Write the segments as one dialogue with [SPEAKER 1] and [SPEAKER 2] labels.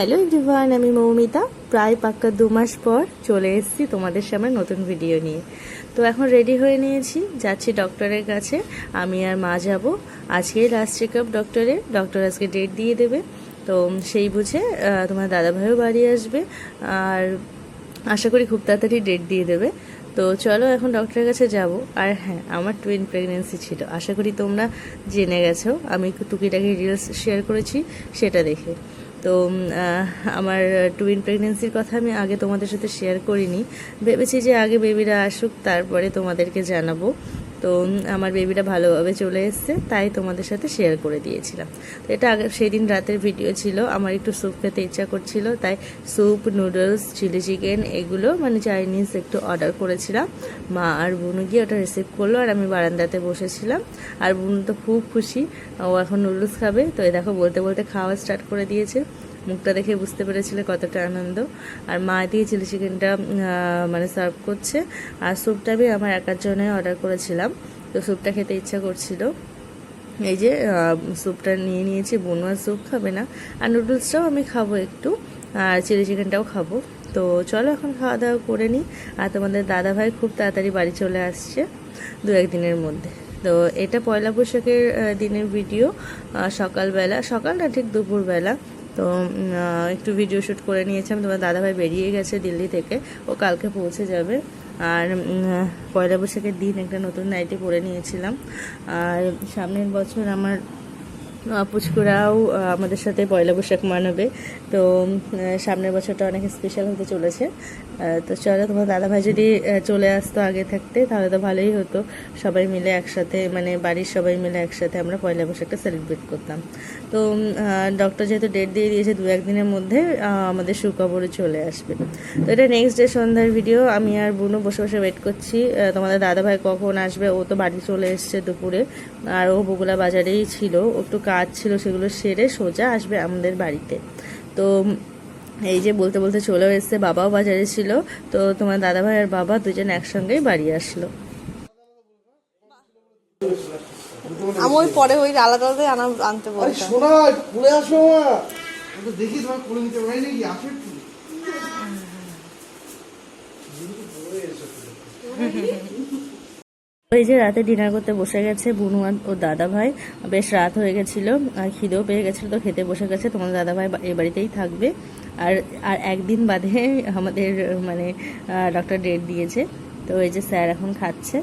[SPEAKER 1] Hello everyone আমি মৌমিতা। প্রায় পাক্কা দু মাস পর চলে এসেছি তোমাদের সামনে নতুন ভিডিও নিয়ে। তো এখন রেডি হয়ে নিয়েছি, যাচ্ছি ডক্টরের কাছে। আমি আর মা যাব। আজকে লাস্ট চেক আপ ডক্টরের ডক্টর আজকে ডেট দিয়ে দেবে। তো সেই বুঝে তোমার দাদাভাইও বাড়ি আসবে। আর আশা করি খুব তাড়াতাড়ি ডেট দিয়ে দেবে। তো চলো এখন ডক্টরের কাছে যাব। আর হ্যাঁ আমার টুইন প্রেগনেন্সি ছিল। আশা করি তোমরা জেনে গেছো। আমি টুকিটাকি রিলস শেয়ার করেছি, সেটা দেখে। তো আমার টুইন প্রেগনেন্সির কথা আমি আগে তোমাদের সাথে শেয়ার করিনি। ভেবেছি যে আগে বেবিরা আসুক, তারপরে তোমাদেরকে জানাব। তো আমার বেবিটা ভালোভাবে চলে এসছে, তাই তোমাদের সাথে শেয়ার করে দিয়েছিলাম। তো এটা আগে সেই দিন রাতের ভিডিও ছিল, আমার একটু স্যুপ খেতে ইচ্ছা করছিল, তাই স্যুপ নুডলস চিলি চিকেন এগুলো মানে চাইনিজ একটু অর্ডার করেছিলাম। মা আর বোনু গিয়ে ওটা রিসিভ করল, আর আমি বারান্দাতে বসেছিলাম। আর বুনু তো খুব খুশি, ও এখন নুডলস খাবে, তো এই দেখো বলতে বলতে খাওয়া স্টার্ট করে দিয়েছে। মুখটা দেখে বুঝতে পেরেছিলে কতটা আনন্দ। আর মা দিয়ে চিলি চিকেনটা মানে সার্ভ করছে। আর স্যুপটা আমি আমার একার জন্য অর্ডার করেছিলাম। তো স্যুপটা খেতে ইচ্ছা করছিল। এই যে স্যুপটা নিয়ে নিয়েছি, বনুয়া স্যুপ খাবে না। আর নুডলসটাও আমি খাব একটু। আর চিলি চিকেনটাও খাব। তো চলো এখন খাওয়া দাওয়া করে নিই। আর তোমাদের দাদা ভাই খুব তাড়াতাড়ি বাড়ি চলে আসছে দু একদিনের মধ্যে। তো এটা পয়লা বৈশাখের দিনের ভিডিও সকালবেলা। সকাল না, ঠিক দুপুরবেলা। তো একটু ভিডিও শ্যুট করে নিয়েছিলাম তোমার দাদাভাই বেরিয়ে গেছে দিল্লি থেকে। ও কালকে পৌঁছে যাবে। আর পয়লা বৈশাখের দিন একটা নতুন নাইটি পরে নিয়েছিলাম। আর সামনের বছর আমার পুচকুরাও আমাদের সাথে পয়লা বৈশাখ মানাবে। তো সামনের বছরটা অনেক স্পেশাল হতে চলেছে। তো চলো, তোমার দাদাভাই যদি চলে আসতো আগে থাকতে, তাহলে তো ভালোই হতো। সবাই মিলে একসাথে মানে বাড়ির সবাই মিলে একসাথে আমরা পয়লা বৈশাখটা সেলিব্রেট করতাম। তো ডক্টর যেহেতু ডেট দিয়ে দিয়েছে দু একদিনের মধ্যে আমাদের সুখবরে চলে আসবে। তো এটা নেক্সট ডে সন্ধ্যার ভিডিও আমি আর বুনু বসে বসে ওয়েট করছি। তোমাদের দাদাভাই কখন আসবে? ও তো বাড়ি চলে এসছে দুপুরে। আর ও বগুলা বাজারেই ছিল। একটু কাজ ছিল সেগুলো সেরে সোজা আসবে আমাদের বাড়িতে। তো এই যে বলতে বলতে চলেও এসছে বাবাও বাজারে ছিল। তো তোমার দাদাভাই আর বাবা দুজন একসঙ্গেই বাড়ি আসলো।
[SPEAKER 2] আমি পরে ওই আলাদা আলাদা আনা আনতে বলতাম।
[SPEAKER 3] শোনা একটু আসো তো দেখি তোমার খুলে নিতে পারি নাকি আসো একটু।
[SPEAKER 1] এই যে রাতে ডিনার করতে বসে গেছে বুনু আর ও দাদা ভাই বেশ রাত হয়ে গেছিল আর খিদেও পেয়ে গেছিল তো খেতে বসে গেছে। তোমার দাদা ভাই এ বাড়িতেই থাকবে। আর আর একদিন বাদে আমাদের মানে ডক্টর ডেট দিয়েছে। তো এই যে স্যার এখন খাচ্ছে।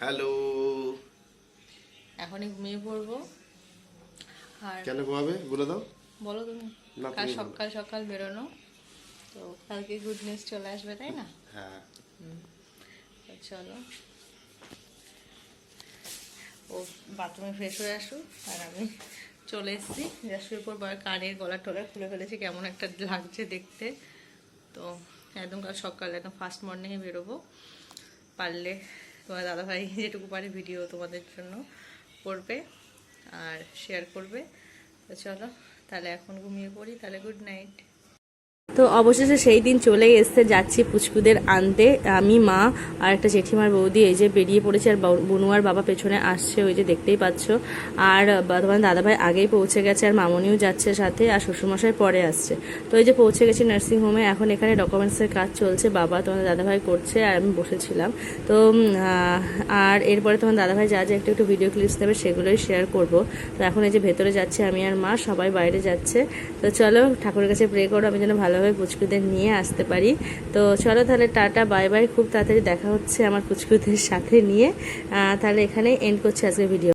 [SPEAKER 3] হ্যালো।
[SPEAKER 1] এখনই ঘুমিয়ে পড়ব। আর
[SPEAKER 3] কেন ঘুমাবে? বলে দাও।
[SPEAKER 1] বলো তুমি। কাল সকাল সকাল বেরোনো। তো কালকে গুড নিউজ চলে আসবে তাই না?
[SPEAKER 3] হ্যাঁ।
[SPEAKER 1] চলো। ও বাথরুমে ফ্রেশ হয়ে আসুক, আর আমি চলে এসেছি। উপর বার কানের গলা টলা খুলে ফেলেছি, কেমন একটা লাগছে দেখতে। তো একদম কাল সকালে একদম ফার্স্ট মর্নিংয়ে বেরোবো। পারলে তোমার দাদাভাই যেটুকু পারে ভিডিও তোমাদের জন্য করবে আর শেয়ার করবে। তো চলো, তাহলে এখন ঘুমিয়ে পড়ি, তাহলে গুড নাইট তো অবশেষে সেই দিন চলে এসছে, যাচ্ছি পুচকুদের আনতে। আমি, মা আর একটা জেঠিমার বৌদি, এই যে বেরিয়ে পড়েছে আর বুনুয়ার বাবা পেছনে আসছে, ওই যে দেখতেই পাচ্ছ। আর তোমার দাদাভাই আগেই পৌঁছে গেছে আর মামনিও যাচ্ছে সাথে আর শ্বশুরমশাই পরে আসছে। তো এই যে পৌঁছে গেছি নার্সিংহোমে এখন এখানে ডকুমেন্টসের কাজ চলছে, বাবা তোমার দাদাভাই করছে আর আমি বসেছিলাম। তো আর এরপরে তোমার দাদাভাই যা যা একটু একটু ভিডিও ক্লিপস নেবে সেগুলোই শেয়ার করব। তো এখন এই যে ভেতরে যাচ্ছে আমি আর মা, সবাই বাইরে যাচ্ছে। তো চলো ঠাকুরের কাছে প্রে করো, আমি যেন ভালোভাবে পুচকুদের নিয়ে আসতে পারি। তো চলো তাহলে টাটা, বাই বাই। খুব তাড়াতাড়ি দেখা হচ্ছে আমার পুচকুদের সাথে নিয়ে। তাহলে এখানে এন্ড করছি আজকে ভিডিও